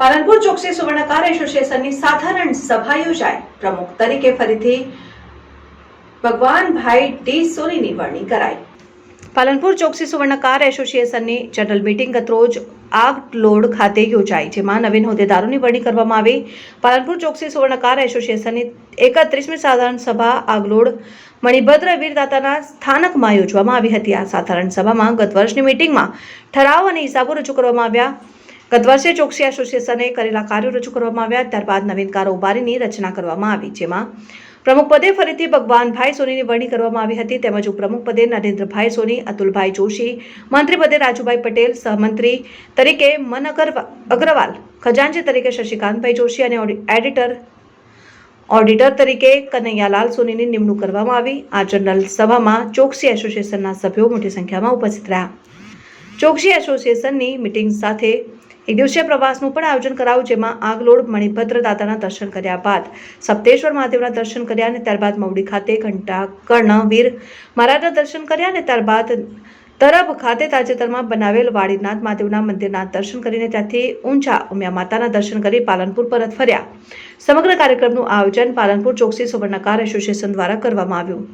પાલનપુર ચોકસી સુવર્ણકાર એસોસિએશનની સાધારણ સભા યોજાઈ. પ્રમુખ તરીકે ફરીથી ભગવાનભાઈ ડી સોનીની વરણી કરાઈ. પાલનપુર ચોકસી સુવર્ણકાર એસોસિએશનની જનરલ મીટિંગ ગતરોજ આગલોડ ખાતે યોજાઈ, જેમાં નવીન હોદ્દેદારોની વરણી કરવામાં આવી. પાલનપુર ચોકસી સુવર્ણકાર એસોસિએશનની એકત્રીસમી સાધારણ સભા આગલોડ મણિભદ્ર વીરદાતાના સ્થાનકમાં યોજવામાં આવી હતી. આ સાધારણ સભામાં ગત વર્ષની મીટિંગમાં ઠરાવ અને હિસાબો રજૂ કરવામાં આવ્યા. ગત વર્ષે ચોકસી એસોસિએશને કરેલા કાર્યો રજૂ કરવામાં આવ્યા, ત્યારબાદ નવીન કારોબારીની રચના કરવામાં આવી, જેમાં પ્રમુખ પદે ફરીથી ભગવાનભાઈ સોનીની વરણી કરવામાં આવી હતી, તેમજ ઉપપ્રમુખ પદે નરેન્દ્રભાઈ સોની, અતુલભાઈ જોશી, મંત્રી પદે રાજુભાઈ પટેલ, સહમંત્રી તરીકે મન અગરવા- અગ્રવાલ ખજાનજી તરીકે શશિકાંતભાઈ જોશી અને એડિટર, ઓડિટર તરીકે કનૈયાલાલ સોનીની નિમણૂક કરવામાં આવી. આ જનરલ સભામાં ચોકસી એસોસિએશનના સભ્યો મોટી સંખ્યામાં ઉપસ્થિત રહ્યા. ચોકસી એસોસિએશનની મિટિંગ સાથે એક દિવસીય પ્રવાસનું પણ આયોજન કરાયું, જેમાં આગલોડ મણિભદ્ર દાદાના દર્શન કર્યા બાદ સપ્તેશ્વર મહાદેવના દર્શન કર્યા અને ત્યારબાદ મવડી ખાતે ઘંટા કર્ણ વીર મહારાજના દર્શન કર્યા અને ત્યારબાદ તરબ ખાતે તાજેતરમાં બનાવેલ વાડીનાથ મહાદેવના મંદિરના દર્શન કરીને ત્યાંથી ઊંચા ઉમિયા માતાના દર્શન કરી પાલનપુર પરત ફર્યા. સમગ્ર કાર્યક્રમનું આયોજન પાલનપુર ચોકસી સુવર્ણકાર એસોસિએશન દ્વારા કરવામાં આવ્યું.